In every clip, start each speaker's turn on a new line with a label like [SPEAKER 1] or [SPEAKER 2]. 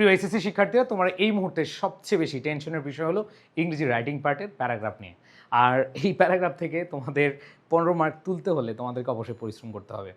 [SPEAKER 1] প্রিয় এসএসসি শিক্ষার্থীরা, তোমার এই মুহূর্তে সবচেয়ে বেশি টেনশনের বিষয় হলো ইংরেজি রাইটিং পার্টের প্যারাগ্রাফ নিয়ে। আর এই প্যারাগ্রাফ থেকে তোমাদের পনেরো মার্ক তুলতে হলে তোমাদেরকে অবশ্যই পরিশ্রম করতে হবে।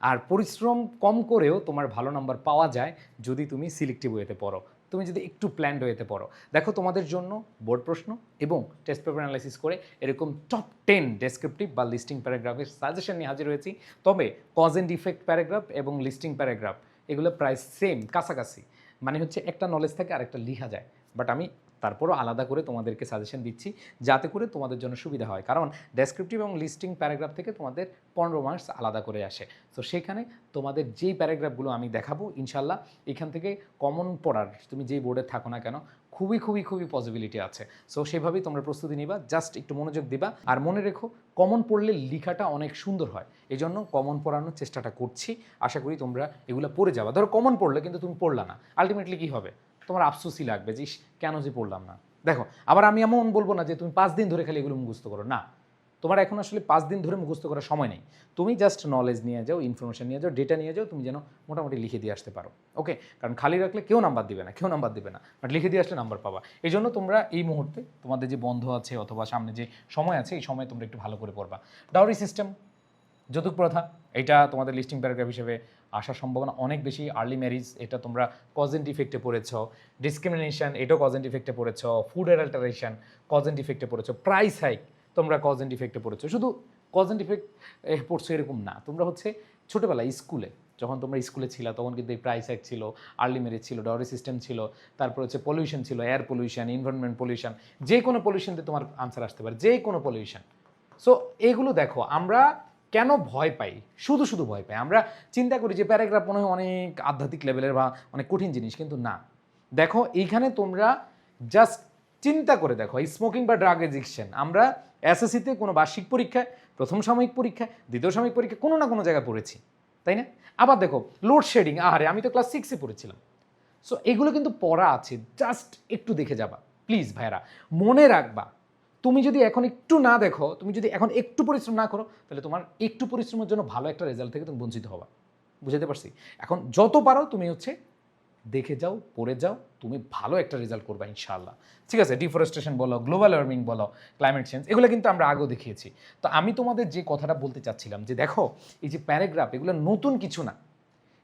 [SPEAKER 1] আর পরিশ্রম কম করেও তোমার ভালো নাম্বার পাওয়া যায় যদি তুমি সিলেক্টিভ ওয়েতে পড়ো। তুমি যদি একটু প্ল্যান্ড ওয়েতে পড়ো। দেখো তোমাদের জন্য বোর্ড প্রশ্ন এবং টেস্ট পেপার অ্যানালাইসিস করে এরকম টপ টেন ডেসক্রিপটিভ বা লিস্টিং প্যারাগ্রাফের সাজেশন নিয়ে হাজির হয়েছি। তবে কজ অ্যান্ড ইফেক্ট প্যারাগ্রাফ এবং লিস্টিং প্যারাগ্রাফ এগুলো প্রায় সেম কাছাকাছি। মানে হচ্ছে একটা নলেজ থেকে আরেকটা লিখা যায়। বাট আমি তারপরও আলাদা করে তোমাদেরকে সাজেশন দিচ্ছি, যাতে করে তোমাদের জন্য সুবিধা হয়। কারণ ডেসক্রিপটিভ এবং লিস্টিং প্যারাগ্রাফ থেকে তোমাদের পনেরো মার্কস আলাদা করে আসে। তো সেখানে তোমাদের যেই প্যারাগ্রাফগুলো আমি দেখাবো, ইনশাল্লাহ এখান থেকে কমন পড়ার, তুমি যেই বোর্ডে থাকো না কেন, খুবই খুবই খুবই পসিবিলিটি আছে। সো সেভাবেই তোমরা প্রস্তুতি নিবা জাস্ট একটু মনোযোগ দিবা। আর মনে রেখো কমন পড়লে লেখাটা অনেক সুন্দর হয়। এই জন্য কমন পড়ানোর চেষ্টাটা করছি। আশা করি তোমরা এগুলো পড়ে যাবা। ধরো কমন পড়লে, কিন্তু তুমি পড়লা না। আলটিমেটলি কী হবে? তোমার আফসোসই লাগবে যে কেন যে পড়লাম না? দেখো, আবার আমি এমন বলব না যে, তুমি পাঁচ দিন ধরে খালি এগুলো মুখস্থ করো। না, তোমার এখন আসলে পাঁচ দিন ধরে মুখস্থ করার সময় নেই। তুমি জাস্ট নলেজ নিয়ে যাও ইনফরমেশন নিয়ে যাও ডেটা নিয়ে যাও, তুমি যেন মোটামুটি লিখে দিয়ে আসতে পারো ওকে কারণ খালি রাখলে কেউ নাম্বার দিবে না, কেউ নাম্বার দিবে না বাট লিখে দিয়ে আসলে নাম্বার পাবা। এই জন্য তোমরা এই মুহূর্তে তোমাদের যে বন্ধ আছে অথবা সামনে যে সময় আছে, এই সময় তোমরা একটু ভালো করে পড়বা। ডাউরি সিস্টেম যৌতুক প্রথা, এটা তোমাদের লিস্টিং প্যারাগ্রাফ হিসেবে আসার সম্ভাবনা অনেক বেশি। আর্লি ম্যারিজ এটা তোমরা কজেন্ট ইফেক্টে পড়েছ। ডিসক্রিমিনেশন এটাও কজেন্ট ইফেক্টে পড়েছ। ফুড অ্যাডাল্টারেশন কজেন্ট ইফেক্টে পড়েছ। প্রাইস হাইক তোমরা কজেন্ট ইফেক্টে পড়েছো। শুধু কজেন্ট ইফেক্ট পড়ছো এরকম না। তোমরা হচ্ছে ছোটোবেলায় স্কুলে যখন তোমরা স্কুলে ছিলা, তখন কিন্তু এই প্রাইস হ্যাক ছিল আর্লি ম্যারেজ ছিল ডাউরি সিস্টেম ছিল, তারপর হচ্ছে পলিউশন ছিল এয়ার পলিউশন এনভায়রনমেন্ট পলিউশন যে কোনো পলিউশনতে তোমার আনসার আসতে পারে, যে কোনো পলিউশন সো এগুলো দেখো, আমরা কেন ভয় পাই? শুধু শুধু ভয় পাই। আমরা চিন্তা করি যে প্যারাগ্রাফ মনে হয় অনেক আধ্যাত্মিক লেভেলের বা অনেক কঠিন জিনিস, কিন্তু না। দেখো, এইখানে তোমরা জাস্ট চিন্তা করে দেখো স্মোকিং বা ড্রাগ এডিকশন আমরা এসএসসিতে কোনো বার্ষিক পরীক্ষায়, প্রথম সাময়িক পরীক্ষায়, দ্বিতীয় সাময়িক পরীক্ষায় কোনো না কোনো জায়গায় পড়েছি, তাই না? আবার দেখো লোডশেডিং আহারে, আমি তো ক্লাস সিক্সে পড়েছিলাম। সো এগুলো কিন্তু পড়া আছে জাস্ট একটু দেখে যাবা। প্লিজ ভাইরা মনে রাখবা তুমি যদি এখন একটু না দেখো, তুমি যদি এখন একটু পরিশ্রম না করো, তাহলে তোমার একটু পরিশ্রমের জন্য ভালো একটা রেজাল্ট থেকে তুমি বঞ্চিত হবা। বুঝাতে পারছি? এখন যত পারো তুমি হচ্ছে দেখে যাও, পড়ে যাও, তুমি ভালো একটা রেজাল্ট করবে ইনশাল্লাহ ঠিক আছে? ডিফরেস্টেশন বলো গ্লোবাল ওয়ার্মিং বলো ক্লাইমেট চেঞ্জ এগুলো কিন্তু আমরা আগেও দেখিয়েছি। তো আমি তোমাদের যে কথাটা বলতে চাচ্ছিলাম, যে দেখো, এই যে প্যারাগ্রাফ এগুলো নতুন কিছু না।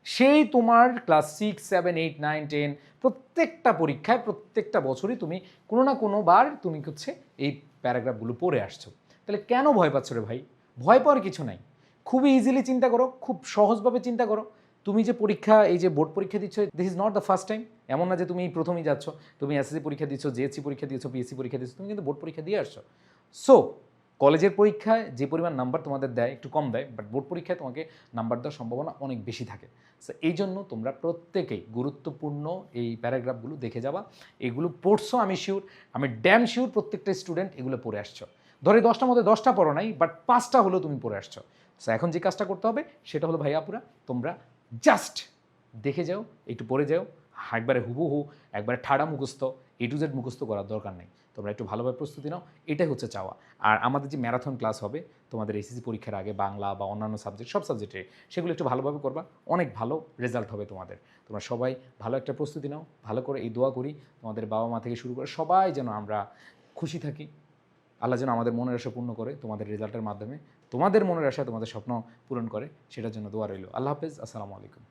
[SPEAKER 1] সেই তোমার class six seven eight nine ten প্রত্যেকটা পরীক্ষায় প্রত্যেকটা বছরই তুমি কোনো না কোনো বার তুমি হচ্ছে এই প্যারাগ্রাফগুলো পড়ে আসছো। তাহলে কেন ভয় পাচ্ছ রে ভাই? ভয় পাওয়ার কিছু নাই। খুবই ইজিলি চিন্তা করো, খুব সহজভাবে চিন্তা করো। তুমি যে পরীক্ষা, এই যে বোর্ড পরীক্ষা দিচ্ছ this is not the first time এমন না যে তুমি প্রথমেই যাচ্ছ, তুমি এসএসসি পরীক্ষা দিচ্ছ জেএসসি পরীক্ষা দিচ্ছ পিএসসি পরীক্ষা দিচ্ছ তুমি কিন্তু বোর্ড পরীক্ষা দিয়ে আসছো। সো কলেজের পরীক্ষায় যে পরিমাণ নাম্বার তোমাদের দেয়, একটু কম দেয় বাট বোর্ড পরীক্ষায় তোমাকে নাম্বার দেওয়ার সম্ভাবনা অনেক বেশি থাকে। সো এই জন্য তোমরা প্রত্যেকেই গুরুত্বপূর্ণ এই প্যারাগ্রাফগুলো দেখে যাবা। এগুলো পড়ছো, আমি শিওর আমি ড্যাম শিওর প্রত্যেকটা স্টুডেন্ট এগুলো পড়ে আসছো। ধরে দশটার মধ্যে দশটা পড়ো নাই বাট পাঁচটা হলেও তুমি পড়ে আসছো। সো এখন যে কাজটা করতে হবে, সেটা হলো ভাইয়াপুরা তোমরা জাস্ট দেখে যাও, একটু পড়ে যাও, একবারে হুবহু, একবারে ঠাড়া মুখস্থ এ টু জেড মুখস্থ করার দরকার নেই। তোমরা একটু ভালোভাবে প্রস্তুতি নাও, এটাই হচ্ছে চাওয়া। আর আমাদের যে ম্যারাথন ক্লাস হবে, তোমাদের এসএসসি পরীক্ষার আগে বাংলা বা অন্যান্য সাবজেক্ট, সব সাবজেক্টে সেগুলো একটু ভালোভাবে করবা, অনেক ভালো রেজাল্ট হবে তোমাদের। তোমরা সবাই ভালো একটা প্রস্তুতি নাও, ভালো করে এই দোয়া করি, তোমাদের বাবা মা থেকে শুরু করে সবাই যেন আমরা খুশি থাকি। আল্লাহ যেন আমাদের মনের আশা পূর্ণ করে, তোমাদের রেজাল্টের মাধ্যমে, তোমাদের মনের আশা, তোমাদের স্বপ্ন পূরণ করে, সেটার জন্য দোয়া রইল। আল্লাহ হাফেজ, আসসালামু আলাইকুম।